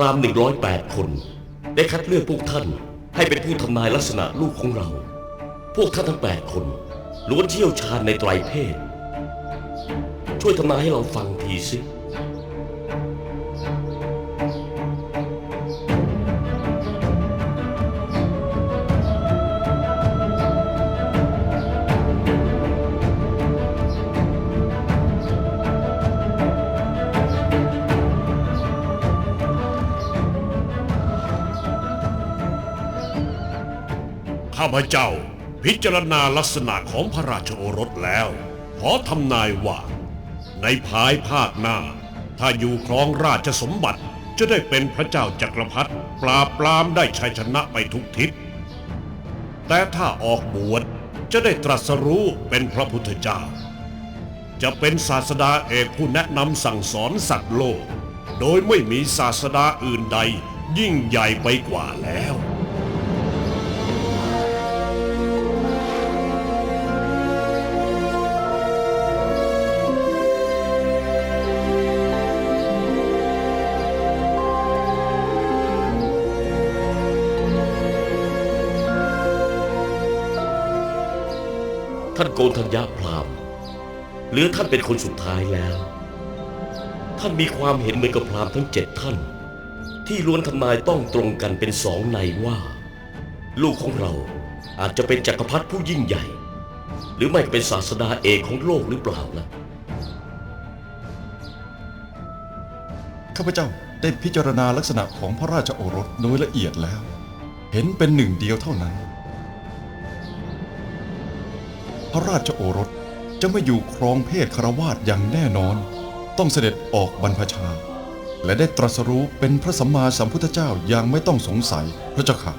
ราหมณ์108 คน ได้คัดเลือกพวกท่านให้เป็นผู้ทำนายลักษณะลูกของเรา พวกท่านทั้ง 8 คนล้วนเชี่ยวชาญในไตรเพศ ช่วยทำนายให้เราฟังทีสิ ข้าพเจ้า พิจารณาลักษณะของพระราชโอรสแล้ว ขอทำนายว่า ในภายภาคหน้า ถ้าอยู่ครองราชสมบัติจะได้เป็นพระเจ้าจักรพรรดิปราบปรามได้ชัยชนะไปทุกทิศ แต่ถ้าออกบวชจะได้ตรัสรู้เป็นพระพุทธเจ้า จะเป็นศาสดาเอกผู้แนะนำสั่งสอนสัตว์โลก โดยไม่มีศาสดาอื่นใดยิ่งใหญ่ไปกว่าแล้ว ท่านโกนธัญญาพรามเหลือท่านเป็นคนสุดท้ายแล้ว ท่านมีความเห็นเหมือนกับพรามทั้งเจ็ดท่าน ที่ล้วนทำนายต้องตรงกันเป็นสองในว่า ลูกของเราอาจจะเป็นจักรพรรดิผู้ยิ่งใหญ่ หรือไม่เป็นศาสดาเอกของโลกหรือเปล่านะข้าพเจ้าได้พิจารณาลักษณะของพระราชโอรสโดยละเอียดแล้ว เห็นเป็นหนึ่งเดียวเท่านั้น พระราชโอรสจะไม่อยู่ครองเพศคารวาสอย่างแน่นอน ต้องเสด็จออกบรรพชา และได้ตรัสรู้เป็นพระสัมมาสัมพุทธเจ้าอย่างไม่ต้องสงสัยพระเจ้าค่ะ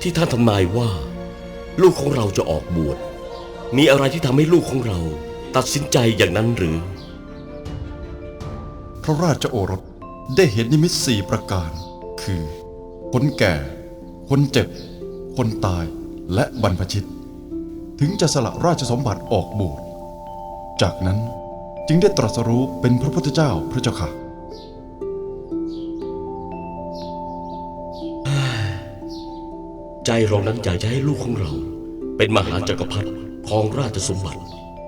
ที่ท่านทำนายว่า ลูกของเราจะออกบวชมีอะไรที่ทำให้ลูกของเราตัดสินใจอย่างนั้นหรือ พระราชโอรสได้เห็นนิมิตสี่ประการ คือ คนแก่ คนเจ็บ คนตายและบรรพชิต ถึงจะสละราชสมบัติออกบวชจากนั้นจึงได้ตรัสรู้เป็นพระพุทธเจ้าพระเจ้าค่ะ ใจเรานั้นอยากจะให้ลูกของเรา เป็นมหาจักรพรรดิครองราชสมบัติ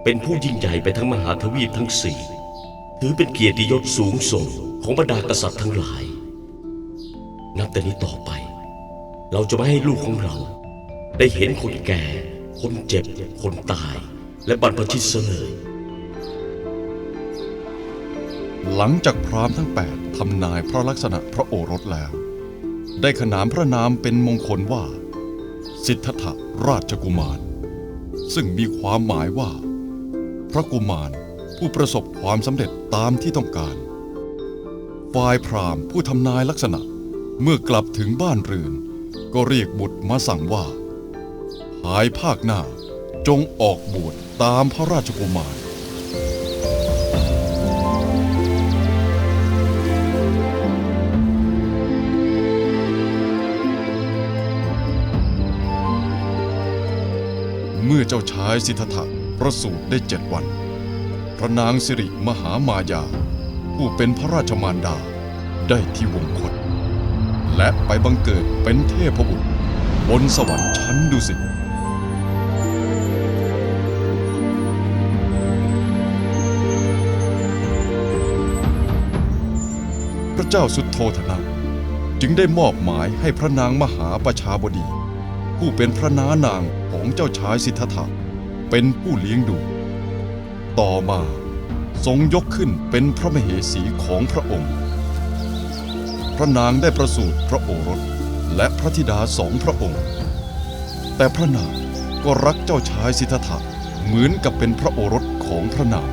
เป็นผู้ยิ่งใหญ่ไปทั้งมหาทวีปทั้งสี่ถือเป็นเกียรติยศสูงส่งของบรรดากษัตริย์ทั้งหลาย นับแต่นี้ต่อไป เราจะไม่ให้ลูกของเรา ได้เห็นคนแก่ คนเจ็บ คนตาย และบรรพชิตเสยเลย หลังจากพราหมณ์ทั้งแปดทำนายพระลักษณะพระโอรสแล้ว ได้ขนานพระนามเป็นมงคลว่า สิทธัตถราชกุมาร ซึ่งมีความหมายว่า พระกุมารผู้ประสบความสำเร็จตามที่ต้องการ ฝ่ายพราหมณ์ผู้ทำนายลักษณะเมื่อกลับถึงบ้านเรือน ก็เรียกบุตรมาสั่งว่า ภายภาคหน้า จงออกบวชตามพระราชกุมารเมื่อเจ้าชายสิทธัตถะประสูติได้เจ็ดวัน พระนางสิริมหามายา ผู้เป็นพระราชมารดาได้ที่วงคตและไปบังเกิดเป็นเทพบุตรบนสวรรค์ชั้นดุสิต เจ้าสุดโทธนะจึงได้มอบหมายให้พระนางมหาประชาบดี ผู้เป็นพระน้านางของเจ้าชายสิทธัตถะเป็นผู้เลี้ยงดู ต่อมาทรงยกขึ้นเป็นพระมเหสีของพระองค์ พระนางได้ประสูติพระโอรสและพระธิดาสองพระองค์ แต่พระนางก็รักเจ้าชายสิทธัตถะเหมือนกับเป็นพระโอรสของพระนาง